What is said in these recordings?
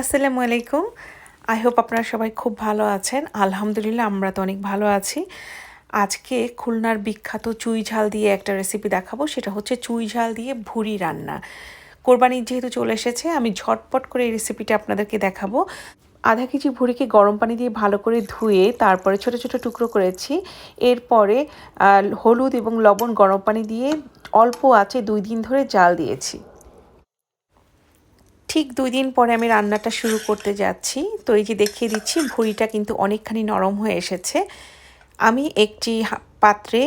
আসসালামু আলাইকুম। I hope আপনারা সবাই খুব ভালো আছেন। আলহামদুলিল্লাহ, আমরা তো অনেক ভালো আছি। আজকে খুলনার বিখ্যাত চুই ঝাল দিয়ে একটা রেসিপি দেখাবো। সেটা হচ্ছে চুই ঝাল দিয়ে ভুড়ি রান্না। কোরবানির যেহেতু চলে এসেছে, আমি ঝটপট করে এই রেসিপিটা আপনাদেরকে দেখাবো। আধা কেজি ভুড়িকে গরম পানি দিয়ে ভালো করে ধুয়ে তারপরে ছোট ছোট টুকরো করেছি। এরপরে হলুদ এবং লবণ গরম পানি দিয়ে অল্প আছে দুই দিন ধরে জাল দিয়েছি। ঠিক দুই দিন পরে আমি রান্নাটা শুরু করতে যাচ্ছি। তো এই যে দেখিয়ে দিচ্ছি, ভুঁড়িটা কিন্তু অনেকখানি নরম হয়ে এসেছে। আমি একটি পাত্রে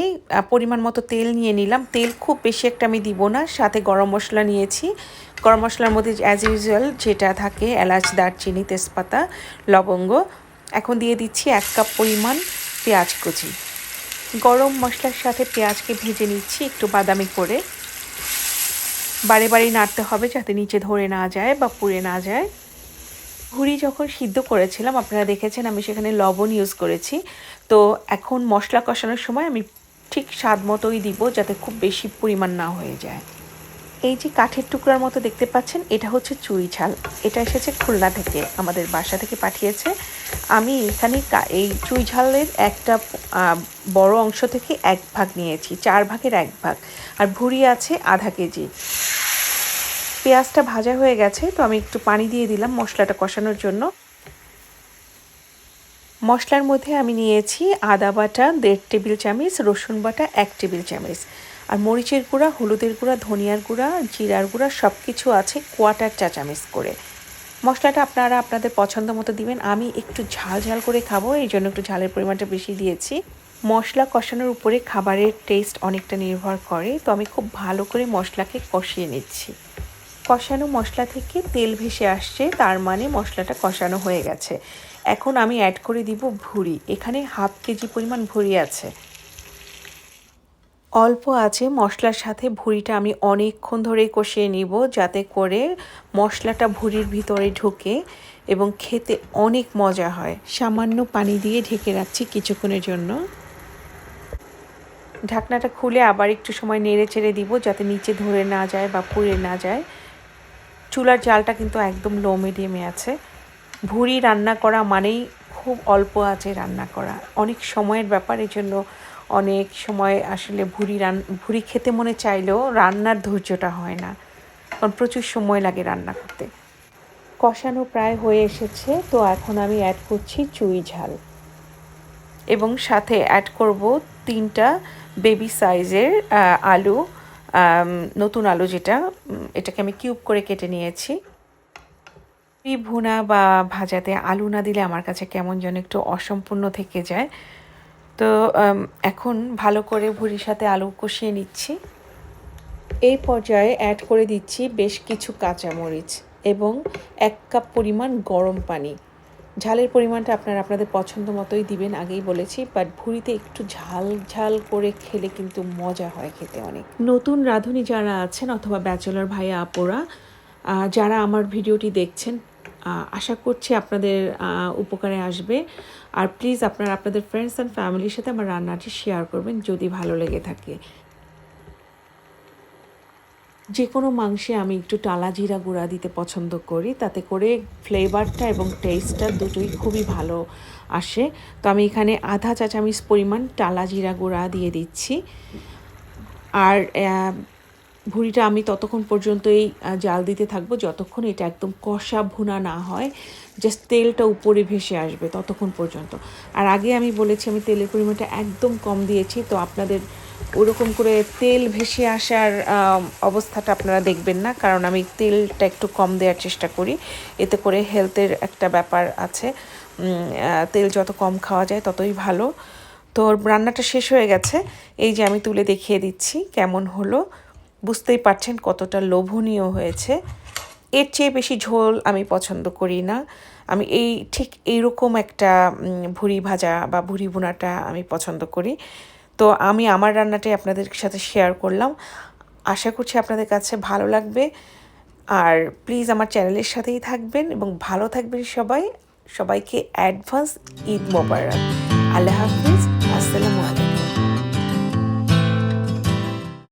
পরিমাণ মতো তেল নিয়ে নিলাম। তেল খুব বেশি একটা আমি দিব না, সাথে গরম মশলা নিয়েছি। গরম মশলার মধ্যে অ্যাজ ইউজুয়াল যেটা থাকে, এলাচ, দারচিনি, তেজপাতা, লবঙ্গ। এখন দিয়ে দিচ্ছি এক কাপ পরিমাণ পেঁয়াজ কুচি। গরম মশলার সাথে পেঁয়াজকে ভেজে নিচ্ছি একটু বাদামি করে। বারে বারে নাড়তে হবে যাতে নিচে ধরে না যায় বা পুড়ে না যায়। ঘুড়ি যখন সিদ্ধ করেছিলাম, আপনারা দেখেছেন আমি সেখানে লবণ ইউজ করেছি। তো এখন মশলা কষানোর সময় আমি ঠিক স্বাদ মতোই দিব যাতে খুব বেশি পরিমাণ না হয়ে যায়। এই যে কাঠের টুকরার মতো দেখতে পাচ্ছেন, এটা হচ্ছে চুই ঝাল। এটা এসেছে খুলনা থেকে, আমাদের বাসা থেকে পাঠিয়েছে। আমি এখানে এই চুই ঝালের একটা বড় অংশ থেকে এক ভাগ নিয়েছি, চার ভাগের এক ভাগ। আর ভুড়ি আছে আধা কেজি। পেঁয়াজটা ভাজা হয়ে গেছে, তো আমি একটু পানি দিয়ে দিলাম মশলাটা কষানোর জন্য। মশলার মধ্যে আমি নিয়েছি আদা বাটা, দেড় টেবিল চামচ, রসুন বাটা, এক টেবিল চামচ। আর মরিচের গুঁড়া, হলুদের গুঁড়া, ধনিয়ার গুঁড়া, জিরার গুঁড়া সব কিছু আছে কোয়াটার চা চামচ করে। মশলাটা আপনারা আপনাদের পছন্দ মতো দিবেন। আমি একটু ঝাল ঝাল করে খাব, এই জন্য একটু ঝালের পরিমাণটা বেশি দিয়েছি। মশলা কষানোর উপরে খাবারের টেস্ট অনেকটা নির্ভর করে, তো আমি খুব ভালো করে মশলাকে কষিয়ে নিচ্ছি। কষানো মশলা থেকে তেল ভেসে আসছে, তার মানে মশলাটা কষানো হয়ে গেছে। এখন আমি অ্যাড করে দিব ভুড়ি। এখানে হাফ কেজি পরিমাণ ভুড়ি আছে। অল্প আছে, মশলার সাথে ভুড়িটা আমি অনেকক্ষণ ধরে কষিয়ে নিব যাতে করে মশলাটা ভুড়ির ভিতরে ঢুকে এবং খেতে অনেক মজা হয়। সামান্য পানি দিয়ে ঢেকে রাখছি কিছুক্ষণের জন্য। ঢাকনাটা খুলে আবার একটু সময় নেড়ে চেড়ে দিব যাতে নিচে ধরে না যায় বা পুড়ে না যায়। চুলার জালটা কিন্তু একদম লো মিডিয়ামে আছে। ভুড়ি রান্না করা মানেই খুব অল্প আছে রান্না করা। অনেক সময়ের ব্যাপার এই জন্য অনেক সময় আসলে ভুড়ি রান ভুড়ি খেতে মনে চাইলেও রান্নার ধৈর্যটা হয় না। কারণ প্রচুর সময় লাগে রান্না করতে। কষানো প্রায় হয়ে এসেছে, তো এখন আমি অ্যাড করছি চুই ঝাল। এবং সাথে অ্যাড করব তিনটা বেবি সাইজের আলু নতুন আলু যেটা এটাকে আমি কিউব করে কেটে নিয়েছি। এই ভুনা বা ভাজাতে আলু না দিলে আমার কাছে কেমন যেন একটু অসম্পূর্ণ থেকে যায়। তো এখন ভালো করে ভুড়ির সাথে আলু কষিয়ে নিচ্ছি। এই পর্যায়ে অ্যাড করে দিচ্ছি বেশ কিছু কাঁচামরিচ এবং এক কাপ পরিমাণ গরম পানি। ঝালের পরিমাণটা আপনারা আপনাদের পছন্দ মতোই দিবেন, আগেই বলেছি বাট ভুড়িতে একটু ঝাল ঝাল করে খেলে কিন্তু মজা হয় খেতে অনেক। নতুন রাঁধুনি যারা আছেন অথবা ব্যাচেলর ভাইয়া, আপোরা যারা আমার ভিডিওটি দেখছেন আশা করছি আপনাদের উপকারে আসবে। আর প্লিজ আপনারা আপনাদের ফ্রেন্ডস অ্যান্ড ফ্যামিলির সাথে আমার রান্নাটি শেয়ার করবেন যদি ভালো লেগে থাকে। যে কোনো মাংসে আমি একটু টালা জিরা গুঁড়া দিতে পছন্দ করি, তাতে করে ফ্লেভারটা এবং টেস্টটা দুটোই খুবই ভালো আসে। তো আমি এখানে আধা চা চামচ পরিমাণ টালা জিরা গুঁড়া দিয়ে দিচ্ছি। আর ভুঁড়িটা আমি ততক্ষণ পর্যন্তই আহ, জাল দিতে থাকব যতক্ষণ এটা একদম কষা ভুনা না হয় জাস্ট তেলটা উপরে ভেসে আসবে ততক্ষণ পর্যন্ত। আর আগে আমি বলেছি আমি তেলের পরিমাণটা একদম কম দিয়েছি তো আপনাদের ওরকম করে তেল ভেসে আসার অবস্থাটা আপনারা দেখবেন না কারণ আমি তেলটা একটু কম দেওয়ার চেষ্টা করি। এতে করে হেলথের একটা ব্যাপার আছে। তেল যত কম খাওয়া যায় ততই ভালো। তো রান্নাটা শেষ হয়ে গেছে। এই যে আমি তুলে দেখিয়ে দিচ্ছি কেমন হলো। বুঝতেই পারছেন কতটা লোভনীয় হয়েছে। এর চেয়ে বেশি ঝোল আমি পছন্দ করি না। আমি এই ঠিক এইরকম একটা ভুড়ি ভাজা বা ভুড়ি বোনাটা আমি পছন্দ করি। তো আমি আমার রান্নাটাই আপনাদের সাথে শেয়ার করলাম। আশা করছি আপনাদের কাছে ভালো লাগবে। আর প্লিজ আমার চ্যানেলের সাথেই থাকবেন এবং ভালো থাকবেন সবাই। সবাইকে অ্যাডভান্স ঈদ মোবারক। আল্লাহ হাফিজ। আসসালামু